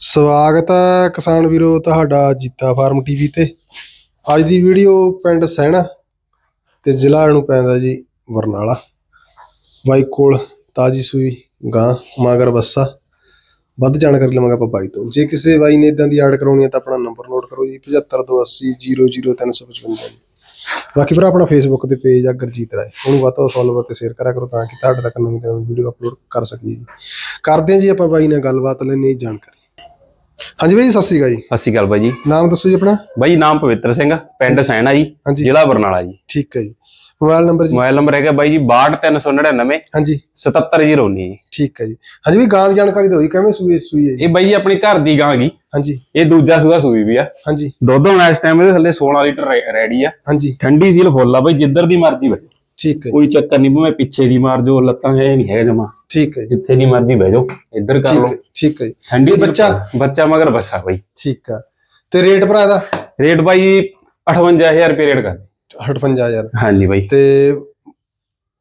ਸਵਾਗਤ ਹੈ ਕਿਸਾਨ ਵੀਰੋ ਤੁਹਾਡਾ ਜੀਤਾ ਫਾਰਮ ਟੀਵੀ ਤੇ। ਅੱਜ ਦੀ ਵੀਡੀਓ ਪਿੰਡ ਸਹਿਣਾ ਤੇ ਜ਼ਿਲ੍ਹਾ ਨੂੰ ਪੈਂਦਾ ਜੀ ਬਰਨਾਲਾ। ਬਾਈ ਕੋਲ ਤਾਜੀ ਸੂਈ, ਗਾਂ, ਮਾਗਰ, ਬੱਸਾ। ਵੱਧ ਜਾਣਕਾਰੀ ਲਵਾਂਗਾ ਆਪਾਂ ਬਾਈ ਤੋਂ। ਜੇ ਕਿਸੇ ਬਾਈ ਨੇ ਇਦਾਂ ਦੀ ਆਰਡਰ ਕਰਾਉਣੀ ਹੈ ਤਾਂ ਆਪਣਾ ਨੰਬਰ ਨੋਟ ਕਰੋ ਜੀ 7528000355 ਬਾਕੀ ਭਰਾ, ਆਪਣਾ ਫੇਸਬੁੱਕ ਤੇ ਪੇਜ ਆ ਗੁਰਜੀਤ ਰਾਏ। ਉਹਨੂੰ ਵੱਧ ਤੋਂ ਵੱਧ ਫੋਲੋ ਤੇ ਸ਼ੇਅਰ ਕਰਿਆ ਕਰੋ ਤਾਂ ਕਿ ਤੁਹਾਡੇ ਤੱਕ ਨਵੀਂ ਤੋਂ ਨਵੀਂ ਵੀਡੀਓ ਅਪਲੋਡ ਕਰ ਸਕੀਏ ਜੀ। ਕਰਦੇ ਹਾਂ ਜੀ ਆਪਾਂ ਬਾਈ ਨਾਲ ਗੱਲਬਾਤ ਲੈਣੀ ਜਾਣਕਾਰੀ। ਹਾਂਜੀ ਬਾਈ ਜੀ, ਸਤਿ ਸ੍ਰੀ ਅਕਾਲ ਜੀ। ਸਤਿ ਸ਼੍ਰੀ ਅਕਾਲ ਬਾਈ ਜੀ। ਨਾਮ ਦੱਸੋ ਜੀ ਆਪਣਾ? ਬਾਈ ਨਾਮ ਪਵਿੱਤਰ ਸਿੰਘ ਪਿੰਡ ਸੈਣਾ ਜੀ ਜ਼ਿਲ੍ਹਾ ਬਰਨਾਲਾ ਜੀ। ਠੀਕ ਹੈ ਜੀ। ਮੋਬਾਈਲ ਨੰਬਰ ਜੀ? ਮੋਬਾਈਲ ਨੰਬਰ ਹੈਗਾ ਬਾਈ ਜੀ 62399 ਹਾਂਜੀ। 77019 ਜੀ। ਠੀਕ ਹੈ ਜੀ। ਹਾਂਜੀ ਵੀ ਗਾਂ ਦੀ ਜਾਣਕਾਰੀ ਦਿਓ ਜੀ ਕਿਵੇਂ ਸੂਈ ਸੂਈ ਹੈ ਜੀ? ਇਹ ਬਾਈ ਜੀ ਆਪਣੀ ਘਰ ਦੀ ਗਾਂ ਗੀ ਹਾਂਜੀ। ਇਹ ਦੂਜਾ ਸੂਆ ਸੂਈ ਵੀ ਆ। ਹਾਂਜੀ। ਦੁੱਧ ਹੁਣ ਇਸ ਟਾਈਮ ਇਹਦੇ ਥੱਲੇ 16 ਲੀਟਰ ਰੈਡੀ ਆ। ਹਾਂਜੀ। ਠੰਡੀ ਸੀਲ ਫੁੱਲ ਆ ਬਾਈ ਜਿੱਧਰ ਦੀ ਮਰਜ਼ੀ ਜਾਓ ਠੀਕ ਹੈ ਜੀ, ਕੋਈ ਚੱਕਰ ਨਹੀਂ ਭਾਵੇਂ ਪਿੱਛੇ ਦੀ ਮਾਰ ਜੋ ਲੱਤਾਂ ਹੈ ਨਹੀਂ ਹੈ ਜਮਾ। ਠੀਕ ਹੈ ਜੀ, ਜਿੱਥੇ ਦੀ ਮਰਜ਼ੀ ਬਹਿ ਜਾਓ ਇੱਧਰ ਕਰ ਠੀਕ ਲਓ। ਹੈ ਠੀਕ ਹੈ ਜੀ, ਠੰਡੀ ਇਹ ਬੱਚਾ? ਬੱਚਾ ਮਗਰ ਬੱਸਾ ਬਾਈ। ਠੀਕ ਆ। ਤੇ ਰੇਟ ਭਰਾ ਇਹਦਾ ਰੇਟ ਬਾਈ 58000 ਰੁਪਏ ਰੇਟ ਕਰ 58000 ਹਾਂਜੀ ਬਾਈ। ਤੇ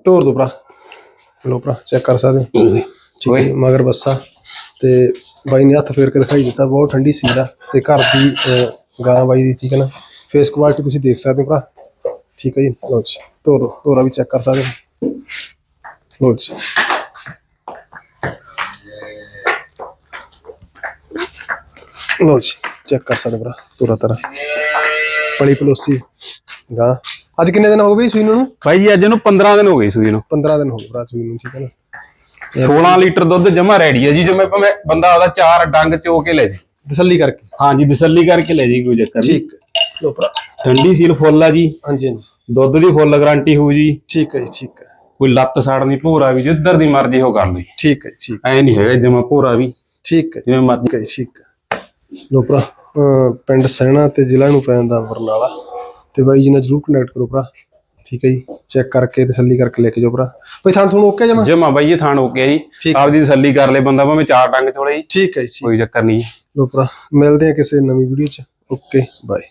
ਤੋਰ ਦੋ ਭਰਾ। ਲੋ ਭਰਾ ਚੈੱਕ ਕਰ ਸਕਦੇ ਹੋ। ਠੀਕ ਹੈ ਜੀ, ਮਗਰ ਬੱਸਾ। ਤੇ ਬਾਈ ਨੇ ਹੱਥ ਫੇਰ ਕੇ ਦਿਖਾਈ ਦਿੱਤਾ ਬਹੁਤ ਠੰਡੀ ਸੀਲ ਆ। ਤੇ ਘਰ ਦੀ ਅਹ, ਗਾਂ ਬਾਈ ਦੀ ਠੀਕ ਹੈ ਨਾ। ਫੇਸ ਕੁਆਲਿਟੀ ਤੁਸੀਂ ਦੇਖ ਸਕਦੇ ਹੋ ਭਰਾ। ਠੀਕ ਹੈ ਜੀ ਲੋ ਜੀ। ਤੋਰ ਤੋਰਾ ਵੀ ਚੈੱਕ ਕਰ ਸਕਦੇ ਹੋ। ਲੋ ਜੀ। ਲੋ ਜੀ ਚੈੱਕ ਕਰ ਸਕਦੇ ਭਰਾ ਤੋਰਾ ਤਰਾ ਪਲੀ ਪਲੋਸੀ ਗਾਂ। ਅੱਜ ਕਿੰਨੇ ਦਿਨ ਹੋ ਗਏ ਸੂਈ ਨੂੰ? ਬਾਈ ਜੀ ਅੱਜ ਇਹਨੂੰ 15 ਦਿਨ ਹੋ ਗਏ ਸੂਈ ਨੂੰ। 15 ਦਿਨ ਹੋ ਗਏ ਭਰਾ ਸੂਈ ਨੂੰ ਠੀਕ ਹੈ ਨਾ? 16 ਲੀਟਰ ਦੁੱਧ ਜਮਾ ਰੈਡੀ ਹੈ ਜੀ ਜਿਵੇਂ ਭਾਵੇਂ ਬੰਦਾ ਆਦਾ ਚਾਰ ਡੰਗ ਚੋ ਕੇ ਲੈ ਜੇ। ਤਸੱਲੀ ਕਰਕੇ। ਹਾਂਜੀ ਤਸੱਲੀ ਕਰਕੇ ਲੈ ਜੀ ਕੋਈ ਚੱਕਰ ਨਹੀਂ। ਠੀਕ ਲੋ ਭਰਾ। ਠੰਡੀ ਸੀਲ ਫੁੱਲ ਆ ਜੀ। ਹਾਂਜੀ ਹਾਂਜੀ। ਦੁੱਧ ਦੀ ਫੁੱਲ ਗਾਰੰਟੀ ਹੋਊ ਜੀ। ਠੀਕ ਹੈ ਜੀ ਠੀਕ ਹੈ। ਕੋਈ ਲੱਤ ਸਾੜਨੀ ਭੋਰਾ ਵੀ ਜਿੱਧਰ ਦੀ ਮਰਜ਼ੀ ਹੋ ਕਰ ਲਈ। ਠੀਕ ਹੈ ਜੀ, ਠੀਕ ਐ ਨਹੀਂ ਹੈਗਾ ਜਮਾ ਭੋਰਾ ਵੀ। ਠੀਕ ਹੈ। ਜਿਵੇਂ ਮਰਜ਼ੀ ਠੀਕ ਹੈ। ਜੀ, ਠੀਕ ਹੈ ਲੋ ਭਰਾ ਅਹ ਪਿੰਡ ਸੈਣਾ ਤੇ ਜ਼ਿਲ੍ਹਾ ਨੂੰ ਪੈਂਦਾ ਬਰਨਾਲਾ। ਤੇ ਬਾਈ ਜੀ ਨਾਲ ਜਰੂਰ ਕਨੈਕਟ ਕਰੋ ਭਰਾ। ਠੀਕ ਹੈ ਜੀ ਚੈੱਕ ਕਰਕੇ ਤਸੱਲੀ ਕਰਕੇ ਲੈ ਕੇ ਜਾਓ ਭਰਾ। ਬਈ ਥਾਣ ਤੁਹਾਨੂੰ ਓਕੇ ਜਮਾ? ਜਮਾ ਬਾਈ ਇਹ ਥਾਣ ਗਿਆ ਜੀ। ਠੀਕ। ਆਪਦੀ ਤਸੱਲੀ ਕਰ ਲੈ ਬੰਦਾ ਭਾਵੇਂ ਚਾਰ ਡੰਗ ਚੋਲੇ ਜੀ। ਠੀਕ ਹੈ ਜੀ ਠੀਕ। ਕੋਈ ਚੱਕਰ ਨਹੀਂ ਲੋ ਭਰਾ ਮਿਲਦੇ ਆ ਕਿਸੇ ਨਵੀਂ ਵੀਡੀਓ ਚ। Okay bye